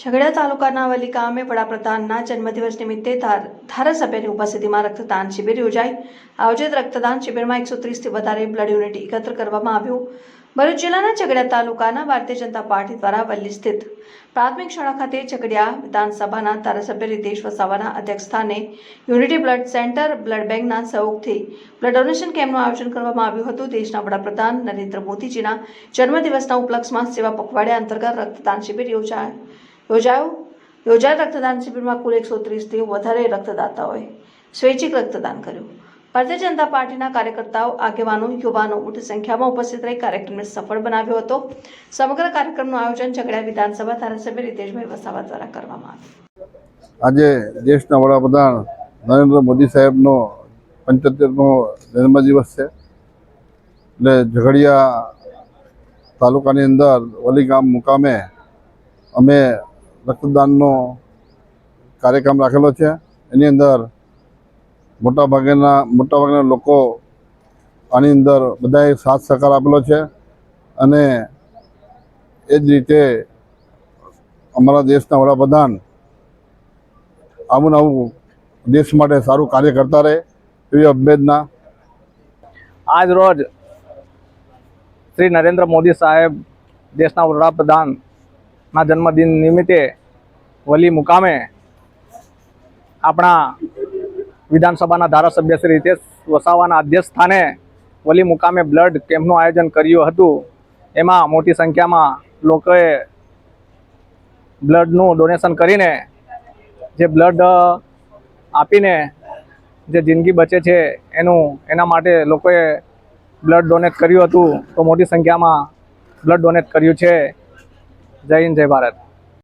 ઝઘડા તાલુકાના વલી વડાપ્રધાનના જન્મદિવસ નિમિત્તે ધારાસભ્યની ઉપસ્થિતિમાં રક્તદાન શિબિર યોજાઈ. આયોજિત રક્તદાન શિબિરમાં એકસો ત્રીસથી વધારે બ્લડ યુનિટ એકત્ર કરવામાં આવ્યું. ભરૂચ જિલ્લાના ઝઘડા તાલુકાના ભારતીય જનતા પાર્ટી દ્વારા વલ્લી સ્થિત પ્રાથમિક શાળા ખાતે ઝઘડિયા વિધાનસભાના ધારાસભ્ય રીતેશ વસાવાના અધ્યક્ષ સ્થાને યુનિટી બ્લડ સેન્ટર, બ્લડ બેંકના સહયોગથી બ્લડ ડોનેશન કેમ્પનું આયોજન કરવામાં આવ્યું હતું. દેશના વડાપ્રધાન નરેન્દ્ર મોદીજીના જન્મદિવસના ઉપલક્ષમાં સેવા પખવાડિયા અંતર્ગત રક્તદાન શિબિર યોજાય. યોજાયું? યોજાયેલ રક્તદાન શિબિરમાં કુલ એકસો ત્રીસથી વધારે રક્તદાતાઓએ સ્વૈચ્છિક રક્તદાન કર્યું. ભારતીય જનતા પાર્ટીના કાર્યકર્તાઓ, આગેવાનો, યુવાનો મોટી સંખ્યામાં ઉપસ્થિત રહી કાર્યક્રમને સફળ બનાવ્યો હતો. સમગ્ર કાર્યક્રમનું આયોજન ઝઘડા વિધાનસભા ધારાસભ્ય રીતેશભાઈ વસાવા દ્વારા કરવામાં આવ્યું. આજે દેશના વડાપ્રધાન નરેન્દ્ર મોદી સાહેબનો પંચોતેરમો જન્મદિવસ છે. એટલે ઝઘડિયા તાલુકાની અંદર વલી ગામ મુકામે અમે રક્તદાનનો કાર્યક્રમ રાખેલો છે. એની અંદર મોટા ભાગેના મોટાભાગના લોકો આની અંદર બધાએ સાથ સહકાર આપેલો છે અને એ જ રીતે અમારા દેશના વડાપ્રધાન આવું નવું દેશ માટે સારું કાર્ય કરતા રહે એવી અભેદના આજ રોજ શ્રી નરેન્દ્ર મોદી સાહેબ દેશના વડાપ્રધાનના જન્મદિન નિમિત્તે વલી મુકામે આપણા વિધાનસભાના ધારાસભ્ય શ્રી રીતેશ વસાવાના અધ્યક્ષ સ્થાને વલી મુકામે બ્લડ કેમ્પનું આયોજન કર્યું હતું. એમાં મોટી સંખ્યામાં લોકોએ બ્લડનું ડોનેશન કરીને જે બ્લડ આપીને જે જિંદગી બચે છે એનું, એના માટે લોકોએ બ્લડ ડોનેટ કર્યું હતું. તો મોટી સંખ્યામાં બ્લડ ડોનેટ કર્યું છે. જય હિન્દ જય ભારત.